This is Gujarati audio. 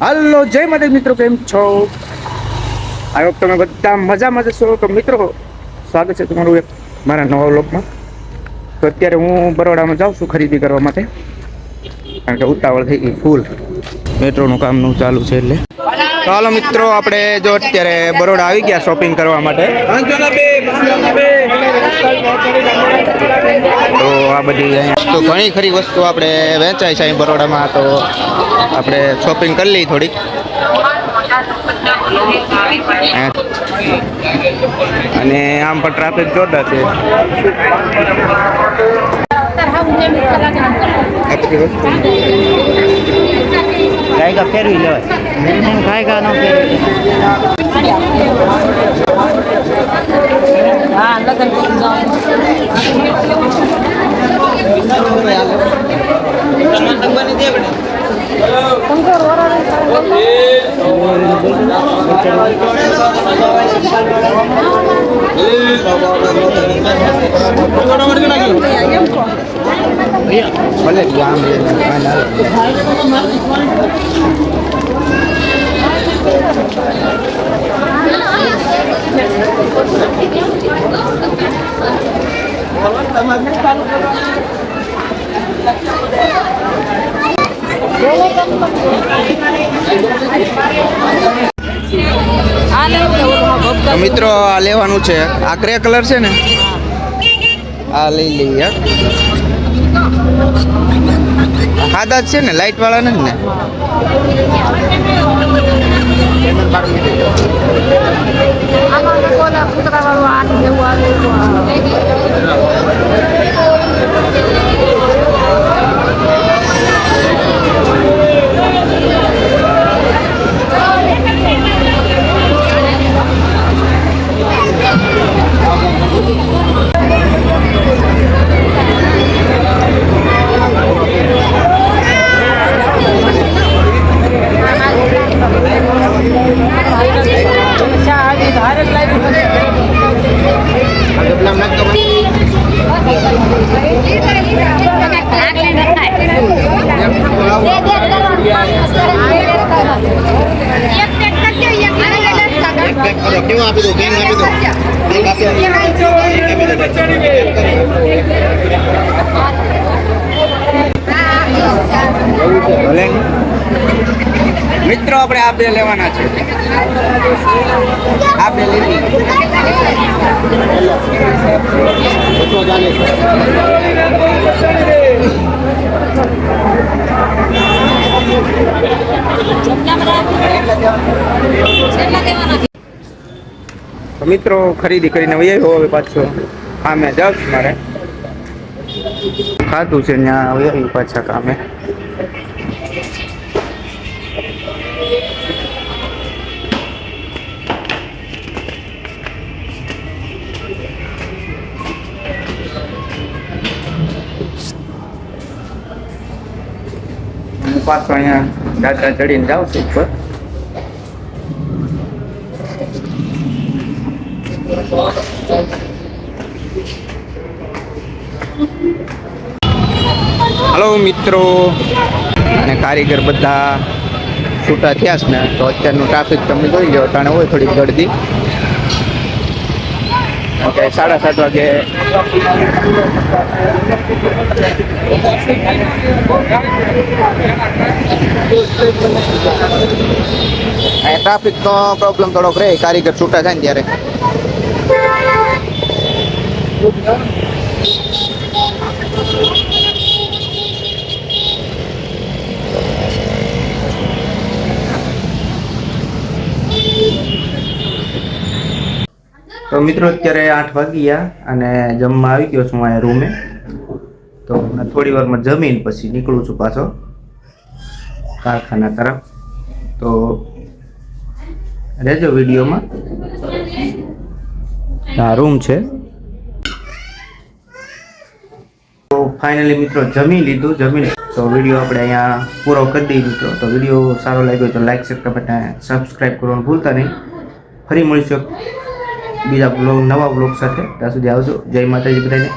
હાલો, જય માતા મિત્રો, કેમ છો? આઈ હોપ તમે બધા મજામાં જશો તો મિત્રો, સ્વાગત છે તમારું એક મારા નવા વ્લોગમાં. તો અત્યારે હું બરોડામાં જાઉં છું ખરીદી કરવા માટે. કારણ કે ઉતાવળ થઈ ગઈ ફૂલ. મેટ્રોનું કામનું ચાલુ છે એટલે. હાલો મિત્રો આપણે જો અત્યારે બરોડા આવી ગયા શોપિંગ કરવા માટે. તો આ બધી તો ઘણી ખરી વસ્તુ આપણે વેચાય છે અહીં બરોડામાં તો આપણે શોપિંગ કરી લઈએ થોડીક. અને આમ પણ ટ્રાફિક જોરદાર છે. આટલી વસ્તુ. ગાયકા ફેરવી લેવાય ગાયકા ન ફેરવી હા લગન ભલે જ આમ લે, આ ના લે. તો મિત્રો આ લેવાનું છે. આ ગ્રે કલર છે ને? આ લઈ લઈએ. સાદા જ છે ને લાઈટ વાળા નથી ને. કેવું આપી દો બેન આપી દો બેન આપી દો ભલે મિત્રો, આપણે આ બે લેવાના છે. આ બે લીધી મિત્રો, ખરીદી કરીને વહી હવે પાછો. કામે જાઉં છું મારે. ખાધું છે ત્યાં વહી પાછા કામે. પાછો અહીંયા દાદા ચડીને જાઉં છું ઉપર. હલો મિત્રો. અને કારીગર બધા છૂટા થયા છે ને, તો અત્યારનું ટ્રાફિક તમે જોઈ લો તાણે હોય થોડીક ગળદી. ઓકે સાડા સાત વાગે ટ્રાફિક નો પ્રોબ્લેમ થોડોક રહે કારીગર છૂટા થાય ને ત્યારે તો મિત્રો, અત્યારે આઠ વાગ્યા ગયા અને જમવા આવી ગયો છું અહીંયા રૂમે. તો હું થોડી વારમાં જમીન પછી નીકળું છું પાછો કારખાના તરફ. તો રહેજો વિડીયોમાં. આ રૂમ છે. તો ફાઇનલી મિત્રો, જમી લીધું જમીન તો વીડિયો આપણે અહીંયા પૂરો કરી દઈએ મિત્રો. તો વીડિયો સારો લાગ્યો તો લાઈક શેર કમેન્ટ સબસ્ક્રાઈબ કરવાનું ભૂલતા નહીં. ફરી મળીશું. બીજા બ્લોગ નવા બ્લોગ સાથે ત્યાં સુધી આવજો. જય માતાજી બધાને.